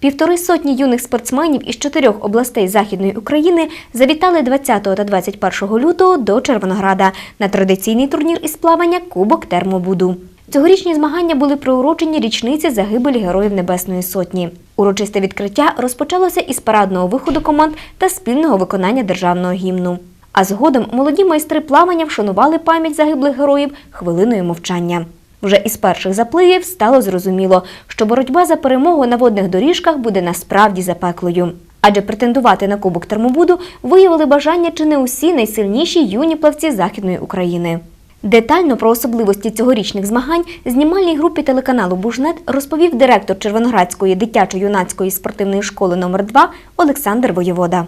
Півтори сотні юних спортсменів із чотирьох областей Західної України завітали 20 та 21 лютого до Червонограда на традиційний турнір із плавання Кубок Термобуду. Цьогорічні змагання були приурочені річниці загибелі Героїв Небесної Сотні. Урочисте відкриття розпочалося із парадного виходу команд та спільного виконання державного гімну. А згодом молоді майстри плавання вшанували пам'ять загиблих героїв хвилиною мовчання. Вже із перших запливів стало зрозуміло, що боротьба за перемогу на водних доріжках буде насправді запеклою. Адже претендувати на Кубок Термобуду виявили бажання чи не усі найсильніші юні плавці Західної України. Детально про особливості цьогорічних змагань знімальній групі телеканалу Бужнет розповів директор Червоноградської дитячо-юнацької спортивної школи номер 2 Олександр Воєвода.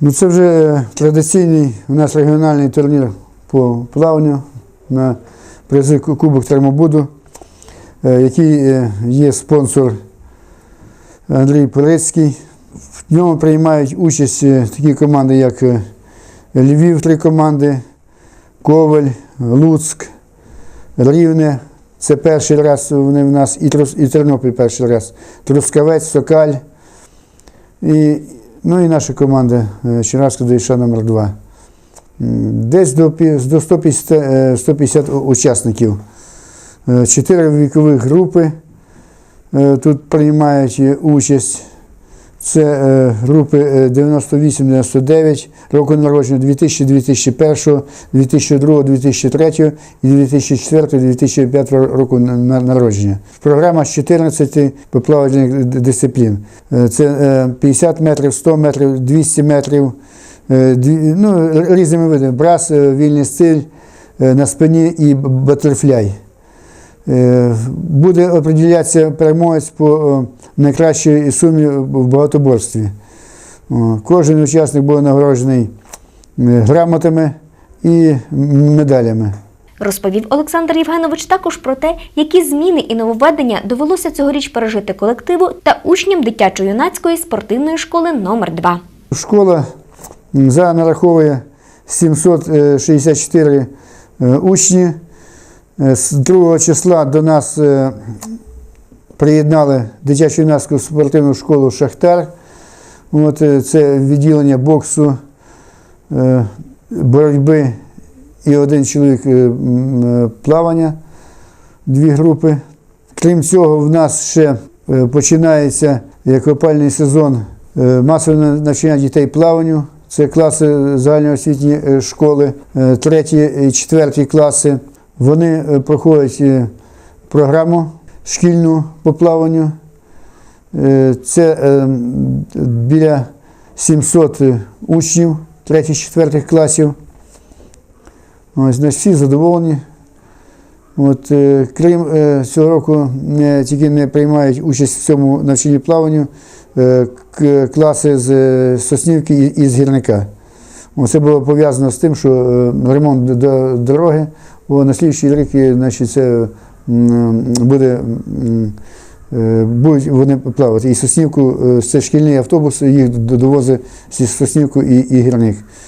Ну, це вже е, традиційний у нас регіональний турнір по плаванню на призи Кубок Термобуду, е, який е, є спонсор Андрій Порецький. В ньому приймають участь е, такі команди, як Львів, три команди, Коваль, Луцьк, Рівне. Це перший раз вони в нас, і, Трус- і Тернопіль перший раз, Трускавець, Сокаль. І, ну і наша команда Чернавська ДШ номер 2 Десь до, 150, е, 150 учасників. Е, Чотири вікових групи е, тут приймають участь. Це групи е, 98-99 року народження, 2000-2001, 2002-2003 і 2004-2005 року на- на- народження. Програма з 14 поплавальних дисциплін. Це е, 50 метрів, 100 метрів, 200 метрів, ну, різними видами. Брас, е, вільний стиль е, на спині і батерфляй. Е, Буде определятися переможець по е, найкращій сумі в багатоборстві. Кожен учасник буде нагороджений е, грамотами і медалями. Розповів Олександр Євгенович також про те, які зміни і нововведення довелося цьогоріч пережити колективу та учням дитячо-юнацької спортивної школи номер 2 Школа зараз нараховує 764 е, учні. Е, З 2 числа до нас е, приєднали дитячу юнацьку спортивну школу Шахтар. От, це відділення боксу, боротьби і один чоловік плавання, дві групи. Крім цього, в нас ще починається як опальний сезон масове навчання дітей плаванню. Це класи загальноосвітньої е, школи, е, треті і четверті класи. Вони е, проходять програму шкільну по плаванню. Це біля 700 учнів третіх-четвертих класів. Ось, значить, всі задоволені. От, е, крім е, цього року, не тільки не приймають участь в цьому навчанні плаванню е, класи з Соснівки і, з гірника. Це було пов'язано з тим, що ремонт дороги, бо на слідчий рік значить, це буде. Будуть вони плавати. І Соснівку, це шкільний автобус, їх довозить зі Соснівку і, і гірник.